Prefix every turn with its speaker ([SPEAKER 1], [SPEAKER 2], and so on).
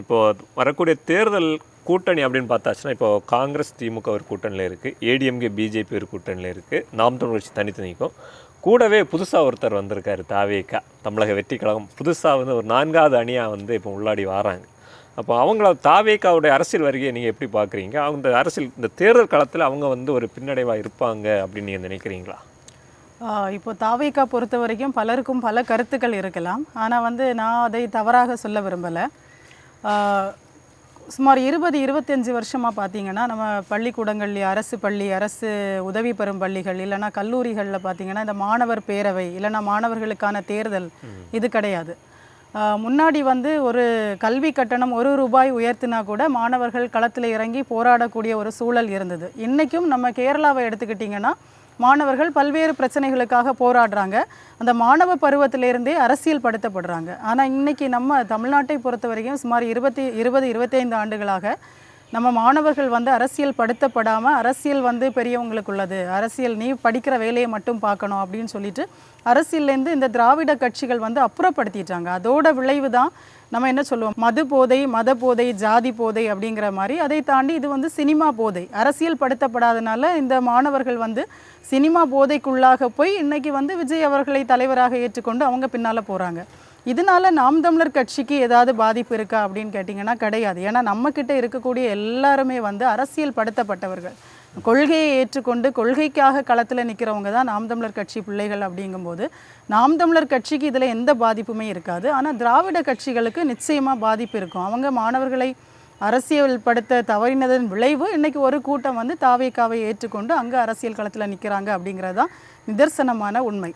[SPEAKER 1] இப்போது வரக்கூடிய தேர்தல் கூட்டணி அப்படின்னு பார்த்தாச்சுன்னா இப்போ காங்கிரஸ் திமுக ஒரு கூட்டணியில் இருக்குது ஏடிஎம்கே பிஜேபி ஒரு கூட்டணியில் இருக்குது நாம் தமிழ் கட்சி தனித்து நிற்கும். கூடவே புதுசாக ஒருத்தர் வந்திருக்காரு தாவேக்கா தமிழக வெற்றி கழகம் புதுசாக வந்து ஒரு நான்காவது அணியாக வந்து இப்போ உள்ளாடி வராங்க. அப்போ அவங்கள தாவேக்காவுடைய அரசியல் வருகையை நீங்கள் எப்படி பார்க்குறீங்க? அவங்க அரசியல் இந்த தேர்தல் களத்தில் அவங்க வந்து ஒரு பின்னடைவாக இருப்பாங்க அப்படின்னு நீங்கள் நினைக்கிறீங்களா?
[SPEAKER 2] இப்போ தாவேக்கா பொறுத்த வரைக்கும் பலருக்கும் பல கருத்துக்கள் இருக்கலாம். ஆனால் வந்து நான் அதை தவறாக சொல்ல விரும்பலை. சுமார் இருபது இருபத்தஞ்சு வருஷமாக பார்த்தீங்கன்னா நம்ம பள்ளிக்கூடங்கள் அரசு பள்ளி அரசு உதவி பெறும் பள்ளிகள் இல்லைன்னா கல்லூரிகளில் பார்த்தீங்கன்னா இந்த மாணவர் பேரவை இல்லைன்னா மாணவர்களுக்கான தேர்தல் இது கிடையாது. முன்னாடி வந்து ஒரு கல்வி கட்டணம் ஒரு ரூபாய் உயர்த்தினா கூட மாணவர்கள் களத்தில் இறங்கி போராடக்கூடிய ஒரு சூழல் இருந்தது. இன்றைக்கும் நம்ம கேரளாவை எடுத்துக்கிட்டிங்கன்னா மாணவர்கள் பல்வேறு பிரச்சனைகளுக்காக போராடுறாங்க. அந்த மாணவ பருவத்திலிருந்தே அரசியல் படுத்தப்படுறாங்க ஆனால் இன்னைக்கு நம்ம தமிழ்நாட்டை பொறுத்த வரைக்கும் சுமார் இருபத்தி இருபது இருபத்தைந்து ஆண்டுகளாக நம்ம மாணவர்கள் வந்து அரசியல் படுத்தப்படாமல் அரசியல் வந்து பெரியவங்களுக்கு உள்ளது அரசியல் நீ படிக்கிற வேலையை மட்டும் பார்க்கணும் அப்படின்னு சொல்லிட்டு அரசியல்லேருந்து இந்த திராவிட கட்சிகள் வந்து அப்புறப்படுத்திட்டாங்க. அதோட விளைவு தான் நம்ம என்ன சொல்லுவோம்? மது போதை மத போதை ஜாதி போதை அப்படிங்கிற மாதிரி அதை தாண்டி இது வந்து சினிமா போதை. அரசியல் படுத்தப்படாதனால இந்த மாணவர்கள் வந்து சினிமா போதைக்குள்ளாக போய் இன்னைக்கு வந்து விஜய் அவர்களை தலைவராக ஏற்றுக்கொண்டு அவங்க பின்னால் போகிறாங்க இதனால நாம் தமிழர் கட்சிக்கு ஏதாவது பாதிப்பு இருக்கா அப்படின்னு கேட்டிங்கன்னா கிடையாது. ஏன்னா நம்மக்கிட்ட இருக்கக்கூடிய எல்லாருமே வந்து அரசியல் படுத்தப்பட்டவர்கள். கொள்கையை ஏற்றுக்கொண்டு கொள்கைக்காக களத்தில் நிற்கிறவங்க தான் நாம் தமிழர் கட்சி பிள்ளைகள் அப்படிங்கும்போது நாம் தமிழர் கட்சிக்கு இதில் எந்த பாதிப்புமே இருக்காது. ஆனால் திராவிட கட்சிகளுக்கு நிச்சயமாக பாதிப்பு இருக்கும். அவங்க மாணவர்களை அரசியல் படுத்த தவறினதன் விளைவு இன்றைக்கி ஒரு கூட்டம் வந்து தாவேக்காவை ஏற்றுக்கொண்டு அங்கே அரசியல் களத்தில் நிற்கிறாங்க அப்படிங்கிறது தான் நிதர்சனமான உண்மை.